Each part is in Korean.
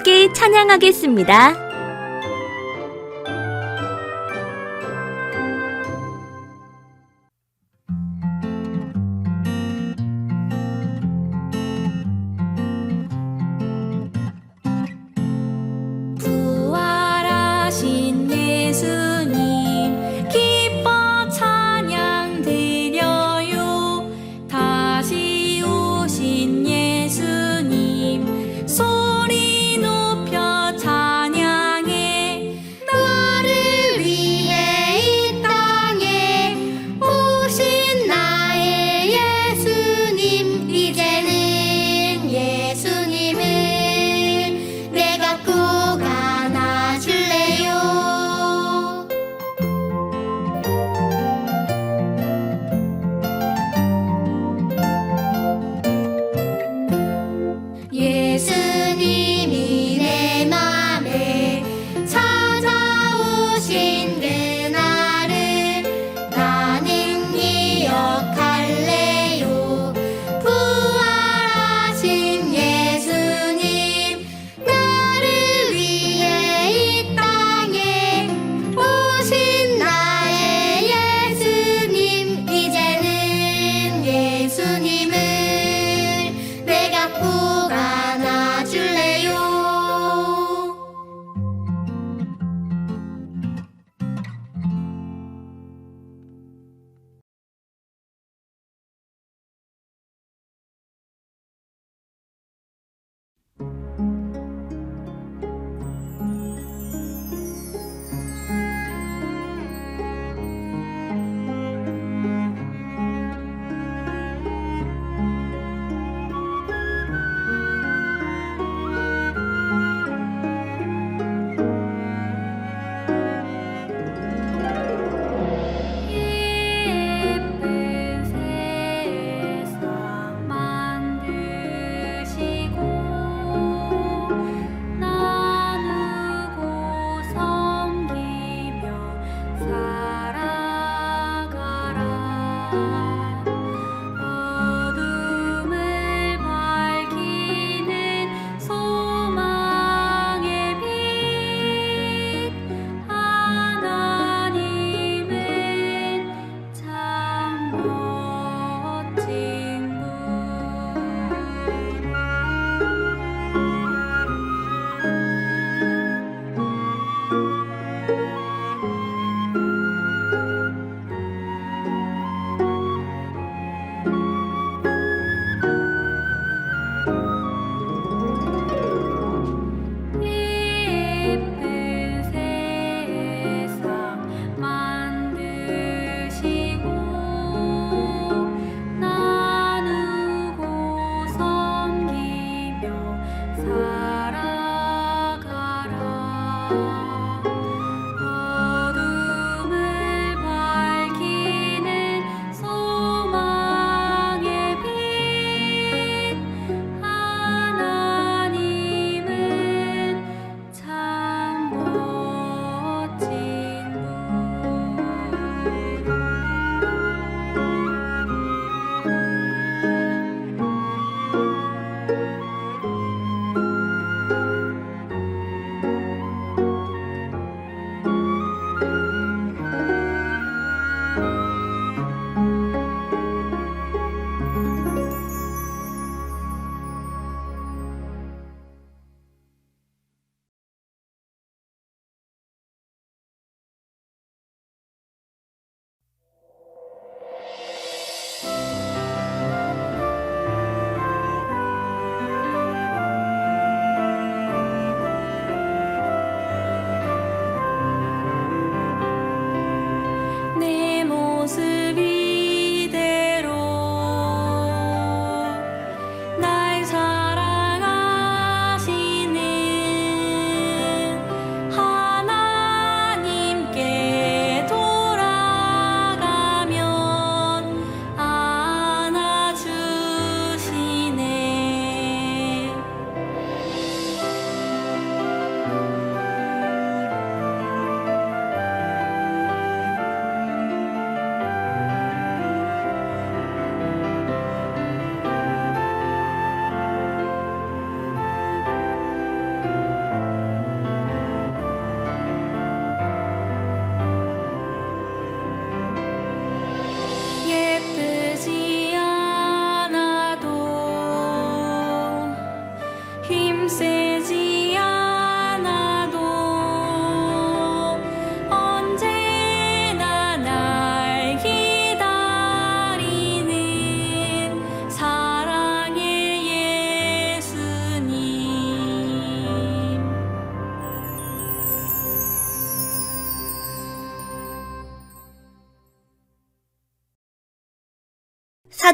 함께 찬양하겠습니다.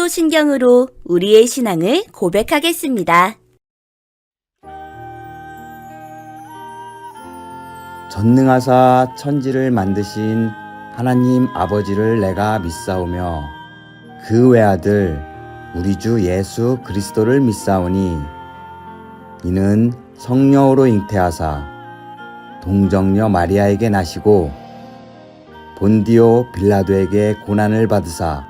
사도신경으로 우리의 신앙을 고백하겠습니다. 전능하사 천지를 만드신 하나님 아버지를 내가 믿사오며 그 외아들 우리 주 예수 그리스도를 믿사오니 이는 성령으로 잉태하사 동정녀 마리아에게 나시고 본디오 빌라도에게 고난을 받으사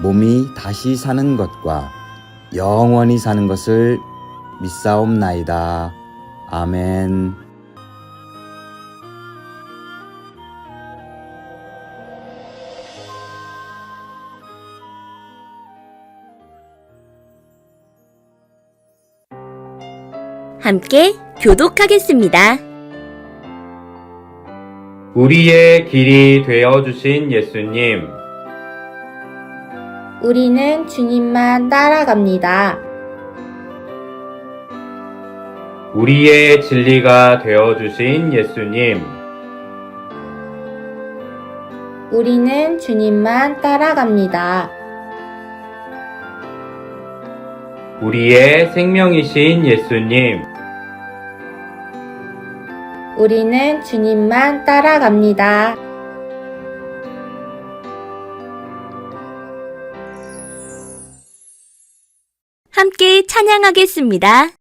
몸이 다시 사는 것과 영원히 사는 것을 믿사옵나이다. 아멘. 함께 교독하겠습니다. 우리의 길이 되어 주신 예수님, 우리는 주님만 따라갑니다. 우리의 진리가 되어 주신 예수님, 우리는 주님만 따라갑니다. 우리의 생명이신 예수님, 우리는 주님만 따라갑니다. 함께 찬양하겠습니다.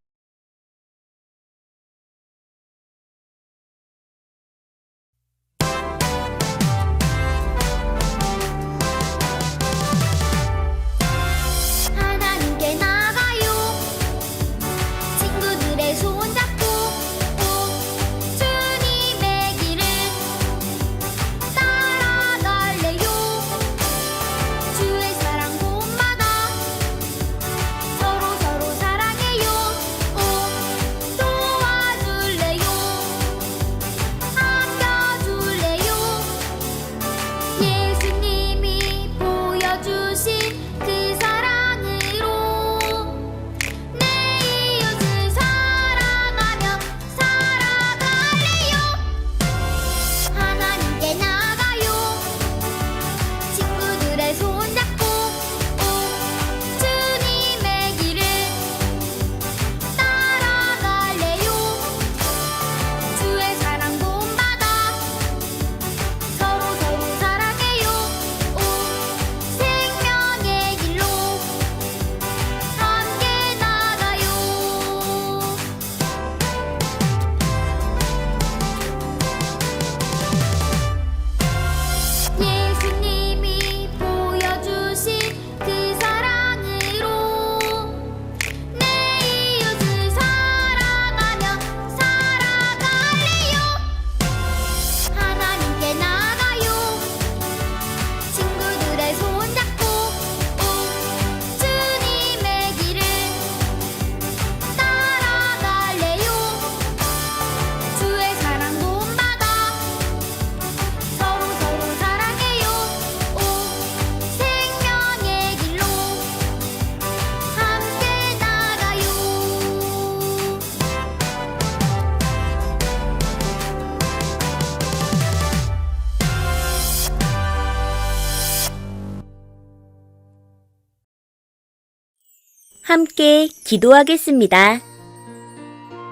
함께 기도하겠습니다.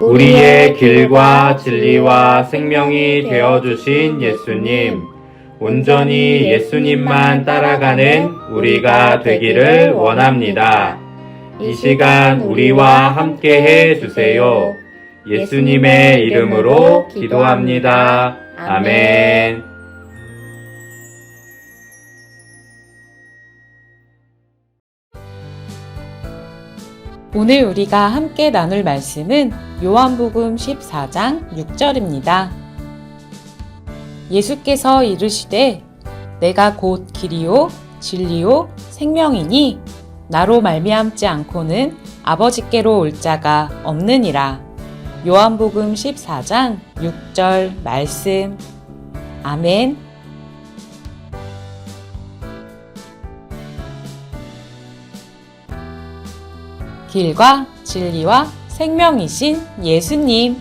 우리의 길과 진리와 생명이 되어 주신 예수님, 온전히 예수님만 따라가는 우리가 되기를 원합니다. 이 시간 우리와 함께 해 주세요. 예수님의 이름으로 기도합니다. 아멘. 오늘 우리가 함께 나눌 말씀은 요한복음 14장 6절입니다. 예수께서 이르시되 내가 곧 길이요 진리요 생명이니 나로 말미암지 않고는 아버지께로 올 자가 없느니라. 요한복음 14장 6절 말씀. 아멘. 길과 진리와 생명이신 예수님.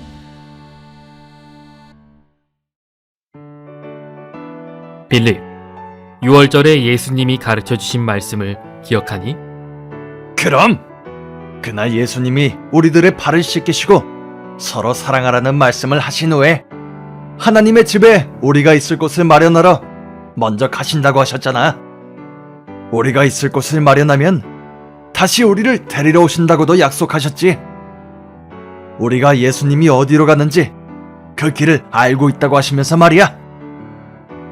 빌립, 6월절에 예수님이 가르쳐 주신 말씀을 기억하니? 그럼 그날 예수님이 우리들의 발을 씻기시고 서로 사랑하라는 말씀을 하신 후에 하나님의 집에 우리가 있을 곳을 마련하러 먼저 가신다고 하셨잖아. 우리가 있을 곳을 마련하면 다시 우리를 데리러 오신다고도 약속하셨지. 우리가 예수님이 어디로 가는지 그 길을 알고 있다고 하시면서 말이야.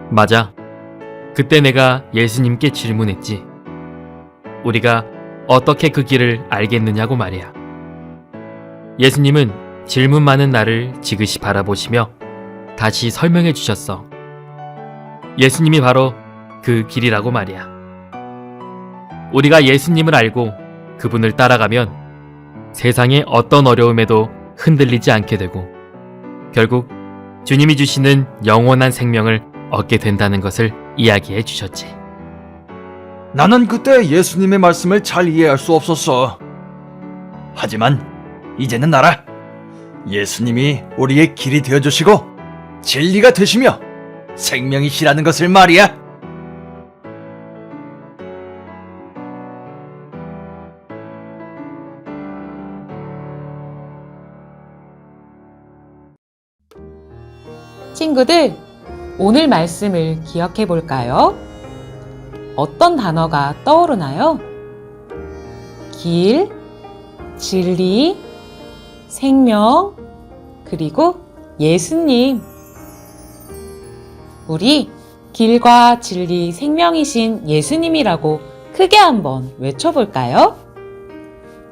맞아. 그때 내가 예수님께 질문했지. 우리가 어떻게 그 길을 알겠느냐고 말이야. 예수님은 질문 많은 나를 지그시 바라보시며 다시 설명해 주셨어. 예수님이 바로 그 길이라고 말이야. 우리가 예수님을 알고 그분을 따라가면 세상의 어떤 어려움에도 흔들리지 않게 되고 결국 주님이 주시는 영원한 생명을 얻게 된다는 것을 이야기해 주셨지. 나는 그때 예수님의 말씀을 잘 이해할 수 없었어. 하지만 이제는 알아. 예수님이 우리의 길이 되어 주시고 진리가 되시며 생명이시라는 것을 말이야. 친구들, 오늘 말씀을 기억해 볼까요? 어떤 단어가 떠오르나요? 길, 진리, 생명, 그리고 예수님. 우리 길과 진리, 생명이신 예수님이라고 크게 한번 외쳐볼까요?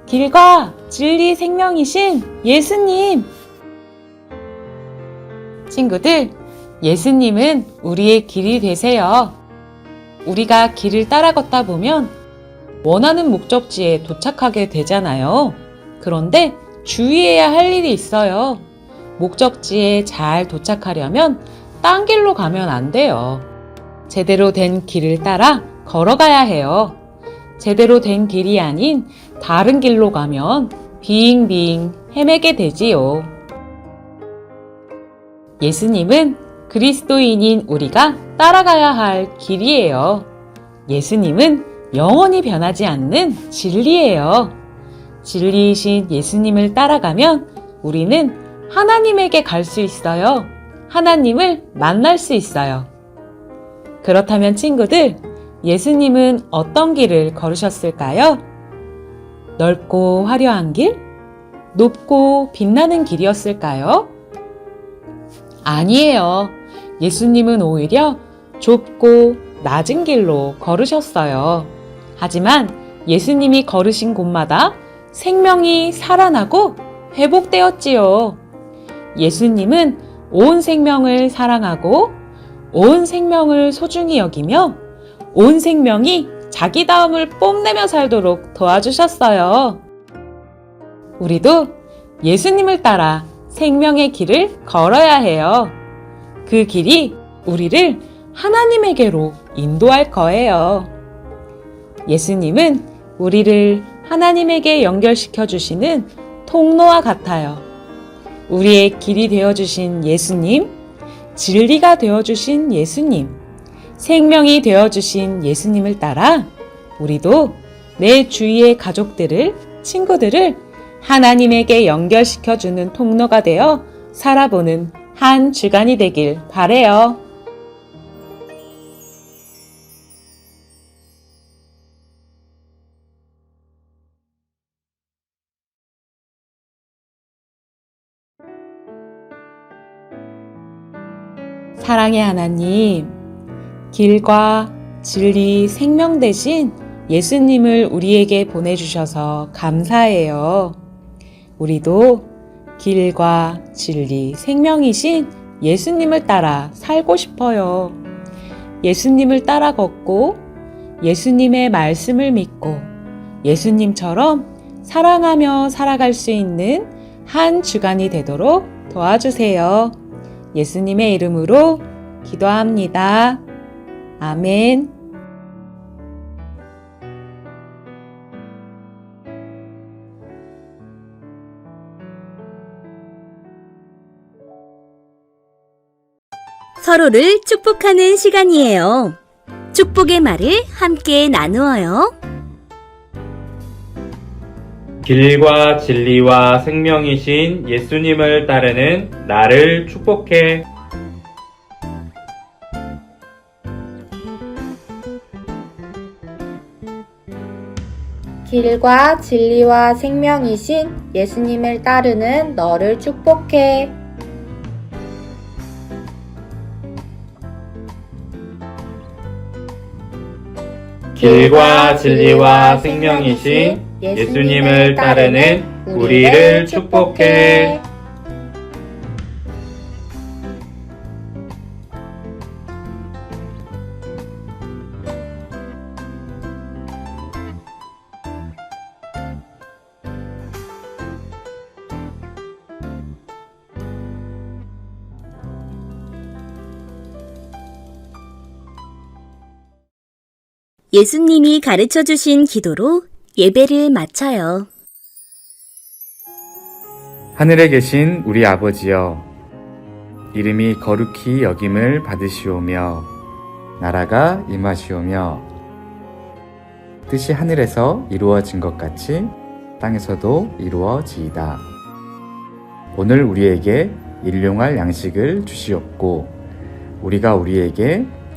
길과 진리, 생명이신 예수님. 친구들, 예수님은 우리의 길이 되세요. 우리가 길을 따라 걷다 보면 원하는 목적지에 도착하게 되잖아요. 그런데 주의해야 할 일이 있어요. 목적지에 잘 도착하려면 딴 길로 가면 안 돼요. 제대로 된 길을 따라 걸어가야 해요. 제대로 된 길이 아닌 다른 길로 가면 빙빙 헤매게 되지요. 예수님은 그리스도인인 우리가 따라가야 할 길이에요. 예수님은 영원히 변하지 않는 진리예요. 진리이신 예수님을 따라가면 우리는 하나님에게 갈 수 있어요. 하나님을 만날 수 있어요. 그렇다면 친구들, 예수님은 어떤 길을 걸으셨을까요? 넓고 화려한 길? 높고 빛나는 길이었을까요? 아니에요. 예수님은 오히려 좁고 낮은 길로 걸으셨어요. 하지만 예수님이 걸으신 곳마다 생명이 살아나고 회복되었지요. 예수님은 온 생명을 사랑하고 온 생명을 소중히 여기며 온 생명이 자기 다음을 뽐내며 살도록 도와주셨어요. 우리도 예수님을 따라 생명의 길을 걸어야 해요. 그 길이 우리를 하나님에게로 인도할 거예요. 예수님은 우리를 하나님에게 연결시켜 주시는 통로와 같아요. 우리의 길이 되어 주신 예수님, 진리가 되어 주신 예수님, 생명이 되어 주신 예수님을 따라 우리도 내 주위의 가족들을, 친구들을 하나님에게 연결시켜 주는 통로가 되어 살아보는 한 주간이 되길 바래요. 사랑의 하나님, 길과 진리, 생명 대신 예수님을 우리에게 보내주셔서 감사해요. 우리도 길과 진리, 생명이신 예수님을 따라 살고 싶어요. 예수님을 따라 걷고 예수님의 말씀을 믿고 예수님처럼 사랑하며 살아갈 수 있는 한 주간이 되도록 도와주세요. 예수님의 이름으로 기도합니다. 아멘. 서로를 축복하는 시간이에요. 축복의 말을 함께 나누어요. 길과 진리와 생명이신 예수님을 따르는 나를 축복해. 길과 진리와 생명이신 예수님을 따르는 너를 축복해. 길과 진리와 생명이신 예수님을 따르는 우리를 축복해. 예수님이 가르쳐 주신 기도로 예배를 마쳐요. 하늘에 계신 우리 아버지여, 이름이 거룩히 여김을 받으시오며, 나라가 임하시오며, 뜻이 하늘에서 이루어진 것 같이 땅에서도 이루어지이다. 오늘 우리에게 일용할 양식을 주시옵고, 우리가 우리에게